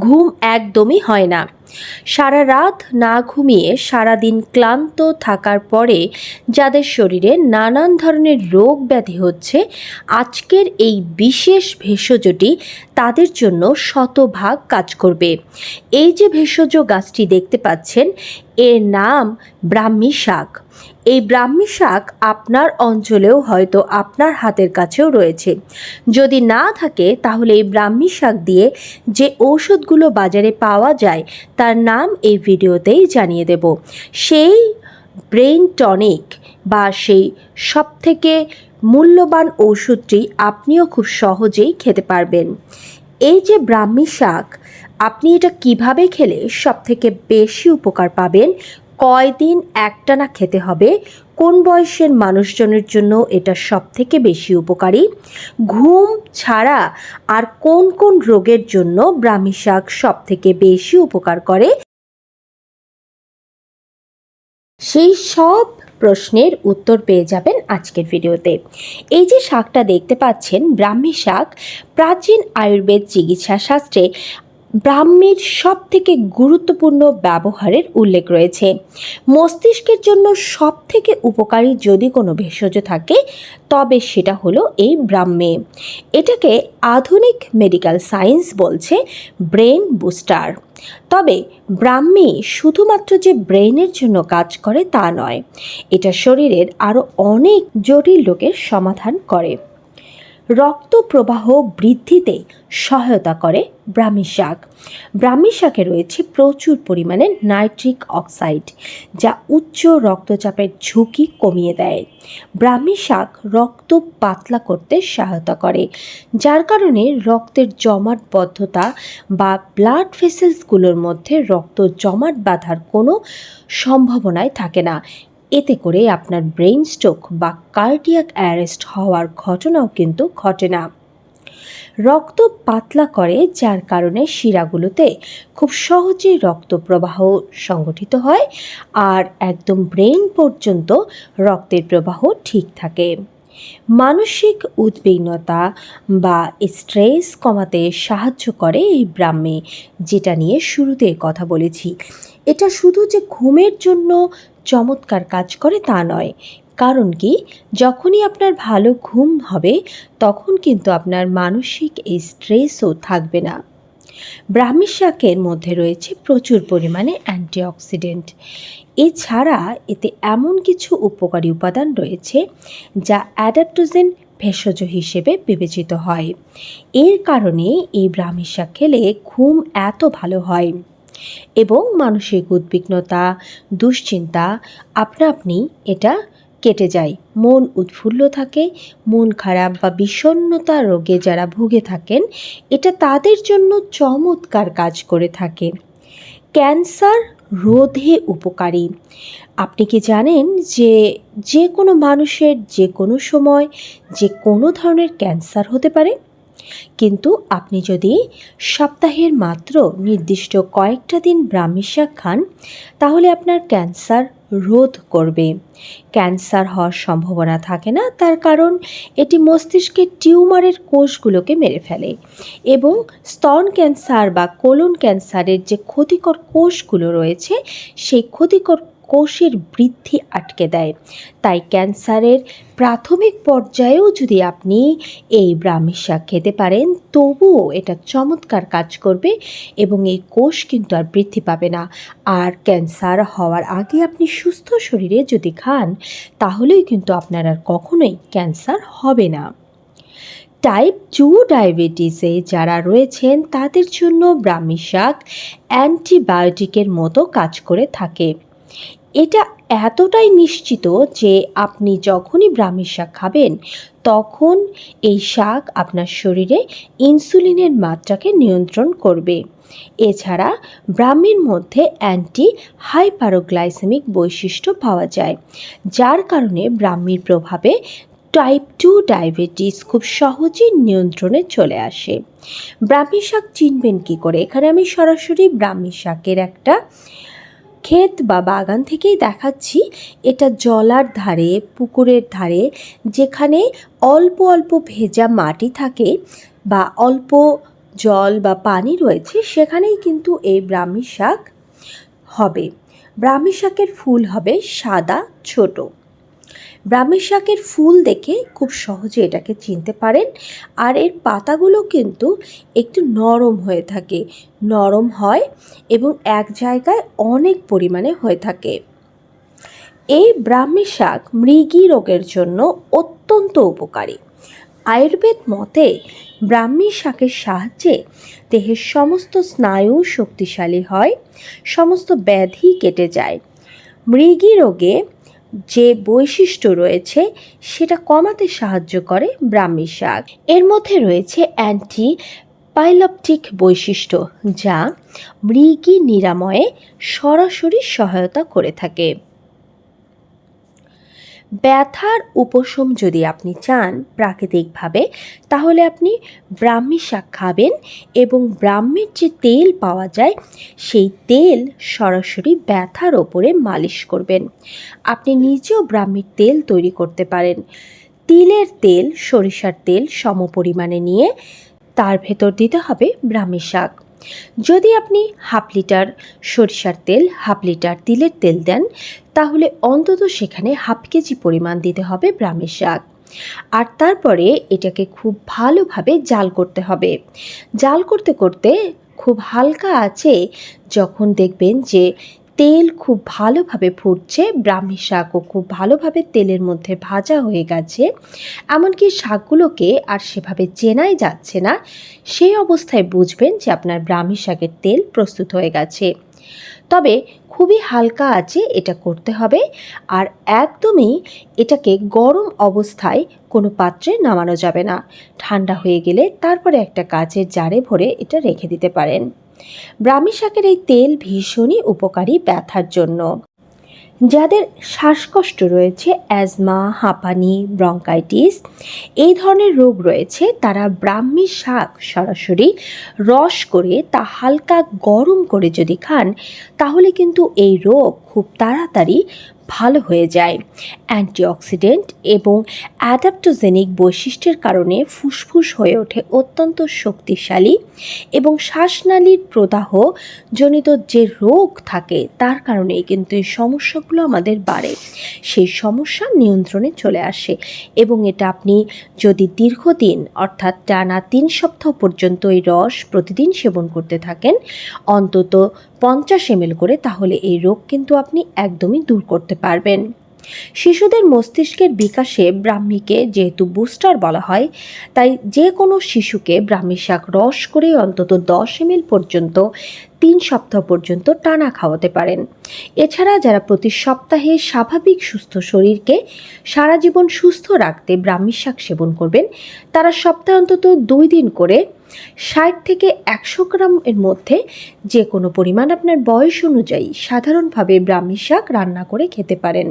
ঘুম একদমই হয় না। সারা রাত না ঘুমিয়ে সারাদিন ক্লান্ত থাকার পরে যাদের শরীরে নানান ধরনের রোগ ব্যাধি হচ্ছে, আজকের এই বিশেষ ভেষজটি তাদের জন্য শতভাগ কাজ করবে। এই যে ভেষজ গাছটি দেখতে পাচ্ছেন, এর নাম ব্রাহ্মী শাক। এই ব্রাহ্মী শাক আপনার অঞ্চলেও হয়তো আপনার হাতের কাছেও রয়েছে। যদি না থাকে, তাহলে এই ব্রাহ্মী শাক দিয়ে যে ঔষধগুলো বাজারে পাওয়া যায় তার নাম এই ভিডিওতেই জানিয়ে দেব। সেই ব্রেন টনিক বা সেই সবথেকে মূল্যবান ওষুধটি আপনিও খুব সহজেই খেতে পারবেন। এই যে ব্রাহ্মী শাক, আপনি এটা কীভাবে খেলে সবথেকে বেশি উপকার পাবেন কয়দিন একটানা খেতে হবে? কোন বয়সের মানুষজনের জন্য এটা সব থেকে বেশি উপকারী? ঘুম ছাড়া আর কোন কোন রোগের জন্য ব্রাহ্মী শাক সব থেকে বেশি উপকার করে? সেই সব প্রশ্নের উত্তর পেয়ে যাবেন আজকের ভিডিওতে। এই যে শাকটা দেখতে পাচ্ছেন, ব্রাহ্মী শাক প্রাচীন আয়ুর্বেদ চিকিৎসা শাস্ত্রে ব্রাহ্মীর সব থেকে গুরুত্বপূর্ণ ব্যবহারের উল্লেখ রয়েছে। মস্তিষ্কের জন্য সব থেকে উপকারী যদি কোনো ভেষজ থাকে, তবে সেটা হলো এই ব্রাহ্মে। এটাকে আধুনিক মেডিকেল সায়েন্স বলছে ব্রেন বুস্টার। তবে ব্রাহ্মী শুধুমাত্র যে ব্রেনের জন্য কাজ করে তা নয়, এটা শরীরের আরও অনেক জটিল রোগের সমাধান করে। রক্ত প্রবাহ বৃদ্ধিতে সহায়তা করে ব্রাহ্মী শাক। ব্রাহ্মী শাকে রয়েছে প্রচুর পরিমাণে নাইট্রিক অক্সাইড, যা উচ্চ রক্তচাপের ঝুঁকি কমিয়ে দেয়। ব্রাহ্মী শাক রক্ত পাতলা করতে সহায়তা করে, যার কারণে রক্তের জমাটবদ্ধতা বা ব্লাড ভেসেলসগুলোর মধ্যে রক্ত জমাট বাঁধার কোনো সম্ভাবনাই থাকে না। এতে করে আপনার ব্রেইন স্ট্রোক বা কার্ডিয়াক অ্যারেস্ট হওয়ার ঘটনাও কিন্তু ঘটে না। রক্ত পাতলা করে, যার কারণে শিরাগুলোতে খুব সহজেই রক্ত প্রবাহ সংগঠিত হয় আর একদম ব্রেন পর্যন্ত রক্তের প্রবাহ ঠিক থাকে। মানসিক উদ্বিগ্নতা বা স্ট্রেস কমাতে সাহায্য করে এই ব্রাহ্মে, যেটা নিয়ে শুরুতে কথা বলেছি। এটা শুধু যে ঘুমের জন্য চমৎকার কাজ করে তা নয়। কারণ কি? যখনই আপনার ভালো ঘুম হবে, তখন কিন্তু আপনার মানসিক এই স্ট্রেসও থাকবে না। ব্রাহ্মী শাকের মধ্যে রয়েছে প্রচুর পরিমাণে অ্যান্টিঅক্সিডেন্ট এছাড়া এতে এমন কিছু উপকারী উপাদান রয়েছে, যা অ্যাডাপ্টোজেন ভেষজ হিসেবে বিবেচিত হয়। এর কারণে এই ব্রাহ্মী শাক খেলে ঘুম এত ভালো হয়। এবং মানসিক উদ্বিগ্নতা, দুশ্চিন্তা, আপনা আপনি এটা কেটে যায়। মন উৎফুল্ল থাকে, মন খারাপ বা বিষণ্নতা রোগে যারা ভুগে থাকেন, এটা তাদের জন্য চমৎকার কাজ করে থাকে। ক্যান্সার রোধে উপকারী। আপনি কি জানেন যে যে কোনো মানুষের যে কোনো সময় যে কোনো ধরনের ক্যান্সার হতে পারে? কিন্তু আপনি যদি সপ্তাহের মাত্র নির্দিষ্ট কয়েকটা দিন ব্রাহ্মী শাক খান, তাহলে আপনার ক্যান্সার রোধ করবে। ক্যান্সার হওয়ার সম্ভাবনা থাকে না, তার কারণ এটি মস্তিষ্কের টিউমারের কোষগুলোকে মেরে ফেলে এবং স্তন ক্যান্সার বা কোলন ক্যান্সারের যে ক্ষতিকর কোষগুলো রয়েছে, সেই ক্ষতিকর কোষের বৃদ্ধি আটকে দেয়। তাই ক্যান্সারের প্রাথমিক পর্যায়েও যদি আপনি এই ব্রাহ্মী শাক খেতে পারেন, তবুও এটা চমৎকার কাজ করবে এবং এই কোষ কিন্তু আর বৃদ্ধি পাবে না। আর ক্যান্সার হওয়ার আগে আপনি সুস্থ শরীরে যদি খান, তাহলেই কিন্তু আপনার আর কখনোই ক্যান্সার হবে না। টাইপ টু ডায়াবেটিসে যারা রয়েছেন, তাদের জন্য ব্রাহ্মী শাক অ্যান্টিবায়োটিকের মতো কাজ করে থাকে। এটা এতটাই নিশ্চিত যে আপনি যখনই ব্রাহ্মী শাক খাবেন, তখন এই শাক আপনার শরীরে ইনসুলিনের মাত্রাকে নিয়ন্ত্রণ করবে। এছাড়া ব্রাহ্মীর মধ্যে অ্যান্টি হাইপারোগ্লাইসেমিক বৈশিষ্ট্য পাওয়া যায়, যার কারণে ব্রাহ্মীর প্রভাবে টাইপ টু ডায়াবেটিস খুব সহজেই নিয়ন্ত্রণে চলে আসে। ব্রাহ্মী শাক চিনবেন কী করে? এখানে আমি সরাসরি ব্রাহ্মী শাকের একটা ক্ষেত বা বাগান থেকেই দেখাচ্ছি, এটা জলার ধারে, পুকুরের ধারে, যেখানে অল্প অল্প ভেজা মাটি থাকে বা অল্প জল বা পানি রয়েছে, সেখানেই কিন্তু এই ব্রাহ্মী শাক হবে। ব্রাহ্মী শাকের ফুল হবে সাদা, ছোট। ব্রাহ্মী শাকের ফুল দেখে খুব সহজে এটাকে চিনতে পারেন। আর এর পাতাগুলো কিন্তু একটু নরম হয়ে থাকে, নরম হয় এবং এক জায়গায় অনেক পরিমাণে হয়ে থাকে। এই ব্রাহ্মী শাক মৃগী রোগের জন্য অত্যন্ত উপকারী। আয়ুর্বেদ মতে ব্রাহ্মী শাকের সাহায্যে দেহের সমস্ত স্নায়ু শক্তিশালী হয়, সমস্ত ব্যাধি কেটে যায়। মৃগী রোগে যে বৈশিষ্ট্য রয়েছে সেটা কমাতে সাহায্য করে ব্রাহ্মী শাক। এর মধ্যে রয়েছে অ্যান্টি পাইলপটিক বৈশিষ্ট্য, যা মৃগী নিরাময়ে সরাসরি সহায়তা করে থাকে। ব্যথার উপশম যদি আপনি চান প্রাকৃতিকভাবে, তাহলে আপনি ব্রাহ্মী শাক খাবেন এবং ব্রাহ্মীর যে তেল পাওয়া যায়, সেই তেল সরাসরি ব্যথার ওপরে মালিশ করবেন। আপনি নিজেও ব্রাহ্মীর তেল তৈরি করতে পারেন। তিলের তেল, সরিষার তেল সম পরিমাণে নিয়ে তার ভেতর দিতে হবে ব্রাহ্মী শাক। যদি আপনি হাফ লিটার সরিষার তেল, হাফ লিটার তিলের তেল দেন, তাহলে অন্তত সেখানে হাফ কেজি পরিমাণ দিতে হবে ব্রাহ্মী শাক। আর তারপরে এটাকে খুব ভালোভাবে জাল করতে হবে। জাল করতে করতে খুব হালকা আছে যখন দেখবেন যে তেল খুব ভালোভাবে ফুটছে, ব্রাহ্মী শাকও খুব ভালোভাবে তেলের মধ্যে ভাজা হয়ে গেছে। এমনকি শাকগুলোকে আর সেভাবে চেনাই যাচ্ছে না। সেই অবস্থায় বুঝবেন যে আপনার ব্রাহ্মী শাকের তেল প্রস্তুত হয়ে গেছে। তবে খুবই হালকা আছে, এটা করতে হবে। আর একদমই এটাকে গরম অবস্থায় কোনো পাত্রে নামানো যাবে না। ঠান্ডা হয়ে গেলে তারপরে একটা কাচের জারে ভরে এটা রেখে দিতে পারেন। ব্রাহ্মী শাকের এই তেল ভীষণই উপকারী ব্যথার জন্য। যাদের শ্বাসকষ্ট রয়েছে, অ্যাজমা, হাঁপানি, ব্রঙ্কাইটিস, এই ধরনের রোগ রয়েছে, তারা ব্রাহ্মী শাক সরাসরি রস করে তা হালকা গরম করে যদি খান, তাহলে কিন্তু এই রোগ খুব তাড়াতাড়ি ভালো হয়ে যায়। অ্যান্টিঅক্সিডেন্ট এবং অ্যাডাপ্টোজেনিক বৈশিষ্ট্যের কারণে ফুসফুস হয়ে ওঠে অত্যন্ত শক্তিশালী এবং শ্বাসনালীর প্রদাহ জনিত যে রোগ থাকে, তার কারণেই কিন্তু এই সমস্যাগুলো আমাদের বাড়ে। সেই সমস্যা নিয়ন্ত্রণে চলে আসে এবং এটা আপনি যদি দীর্ঘদিন, অর্থাৎ টানা তিন সপ্তাহ পর্যন্ত এই রস প্রতিদিন সেবন করতে থাকেন, অন্তত পঞ্চাশ এমএল করে, তাহলে এই রোগ কিন্তু আপনি একদমই দূর করতে পারবেন। শিশুদের মস্তিষ্কের বিকাশে ব্রাহ্মীকে যেহেতু বুস্টার বলা হয়, তাই যে কোনো শিশুকে ব্রাহ্মী শাক রস করে অন্তত দশ এমএল পর্যন্ত, তিন সপ্তাহ পর্যন্ত টানা খাওয়াতে পারেন। এছাড়া যারা প্রতি সপ্তাহে স্বাভাবিক সুস্থ শরীরকে সারা জীবন সুস্থ রাখতে ব্রাহ্মী শাক সেবন করবেন, তারা সপ্তাহে অন্তত দুই দিন করে ষাট থেকে একশো গ্রাম এর মধ্যে যে কোনো পরিমাণ আপনার বয়স অনুযায়ী সাধারণভাবে ব্রাহ্মী শাক রান্না করে খেতে পারেন।